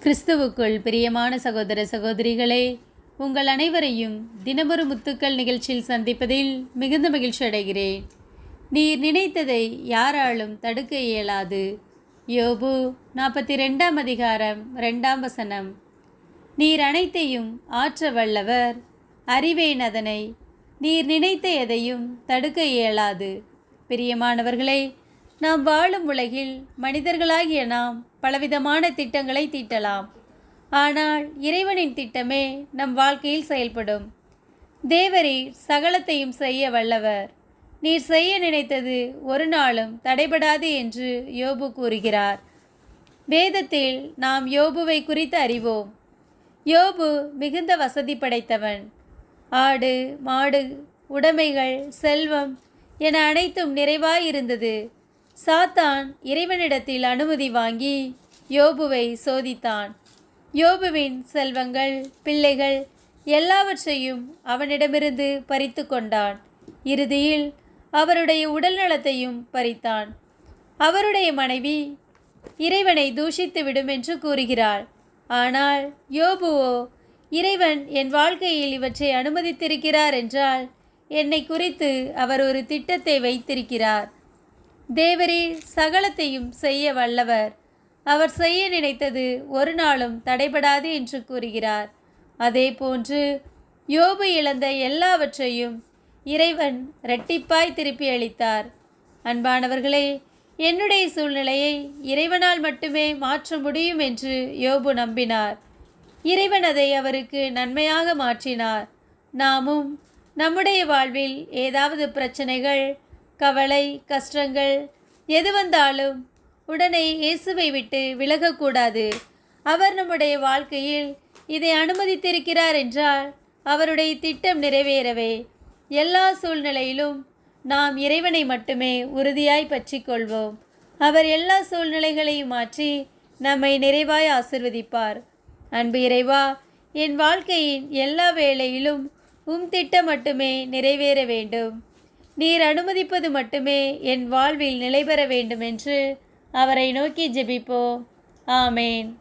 கிறிஸ்துவுக்குள் பிரியமான சகோதர சகோதரிகளே உங்கள் அனைவரையும் தினமொரு முத்துக்கள் நிகழ்ச்சியில் சந்திப்பதில் மிகுந்த மகிழ்ச்சி அடைகிறேன். நீர் நினைத்ததை யாராலும் தடுக்க இயலாது. யோபு நாற்பத்தி ரெண்டாம் அதிகாரம் ரெண்டாம் வசனம். நீர் அனைத்தையும் ஆற்ற வல்லவர் அறிவேன் அதனை. நீர் நினைத்த எதையும் தடுக்க இயலாது. பிரியமானவர்களே நாம் வாழும் உலகில் மனிதர்களாகிய நாம் பலவிதமான திட்டங்களை தீட்டலாம். ஆனால் இறைவனின் திட்டமே நம் வாழ்க்கையில் செயல்படும். தேவரீர் சகலத்தையும் செய்ய வல்லவர். நீர் செய்ய நினைத்தது ஒரு நாளும் தடைபடாது என்று யோபு கூறுகிறார். வேதத்தில் நாம் யோபுவை குறித்து அறிவோம். யோபு மிகுந்த வசதி படைத்தவன். ஆடு மாடு உடைமைகள் செல்வம் என அனைத்தும் நிறைவாயிருந்தது. சாத்தான் இறைவனிடத்தில் அனுமதி வாங்கி யோபுவை சோதித்தான். யோபுவின் செல்வங்கள் பிள்ளைகள் எல்லாவற்றையும் அவனிடமிருந்து பறித்து கொண்டான். இறுதியில் அவருடைய உடல் நலத்தையும் பறித்தான். அவருடைய மனைவி இறைவனை தூஷித்து விடும் என்று கூறுகிறாள். ஆனால் யோபுவோ இறைவன் என் வாழ்க்கையில் இவற்றை அனுமதித்திருக்கிறார் என்றால் என்னை குறித்து அவர் ஒரு திட்டத்தை வைத்திருக்கிறார். தேவரே சகலத்தையும் செய்ய வல்லவர். அவர் செய்ய நினைத்தது ஒரு நாளும் தடைபடாது என்று கூறுகிறார். அதே போன்று யோபு இழந்த எல்லாவற்றையும் இறைவன் இரட்டிப்பாய் திருப்பி அளித்தார். அன்பானவர்களே என்னுடைய சூழ்நிலையை இறைவனால் மட்டுமே மாற்ற முடியும் என்று யோபு நம்பினார். இறைவன் அதை அவருக்கு நன்மையாக மாற்றினார். நாமும் நம்முடைய வாழ்வில் ஏதாவது பிரச்சனைகள் கவலை கஷ்டங்கள் எது வந்தாலும் உடனே இயேசுவை விட்டு விலகக்கூடாது. அவர் நம்முடைய வாழ்க்கையில் இதை அனுமதித்திருக்கிறார் என்றால் அவருடைய திட்டம் நிறைவேறவே. எல்லா சூழ்நிலையிலும் நாம் இறைவனை மட்டுமே உறுதியாய் பற்றி கொள்வோம் அவர் எல்லா சூழ்நிலைகளையும் மாற்றி நம்மை நிறைவாய் ஆசிர்வதிப்பார். அன்பு இறைவா என் வாழ்க்கையின் எல்லா வேளையிலும் உம் திட்டம் மட்டுமே நிறைவேற வேண்டும். நீர் அனுமதிப்பது மட்டுமே என் வாழ்வில் நிலை பெற அவரை நோக்கி ஜெபிப்போம். ஆமேன்.